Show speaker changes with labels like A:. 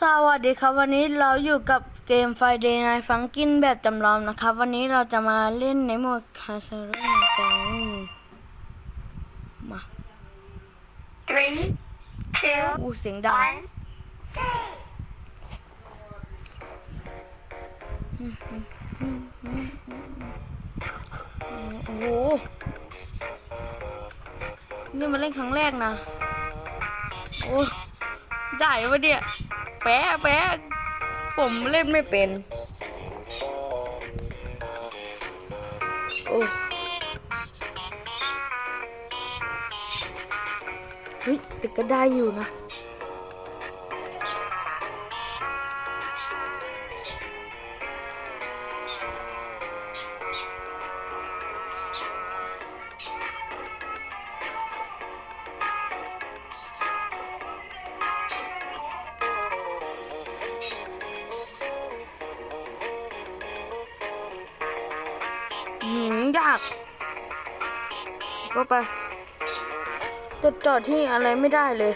A: สวัสดีครับวันนี้เราอยู่กับเกม Friday Night Funkin แบบจำลองนะครับ วันนี้เราจะมาเล่นในโหมดคาสเรนกันมา
B: Three, two,
A: อู้เสียงดังโอ้โหนี่มาเล่นครั้งแรกนะ โอ้ได้ปะเนี่ย แปะแปะผมเล่นไม่เป็น โอ้เฮ้ยแต่ก็ได้อยู่นะ หืมยาก ก็ไปจดจอดที่อะไรไม่ได้เลย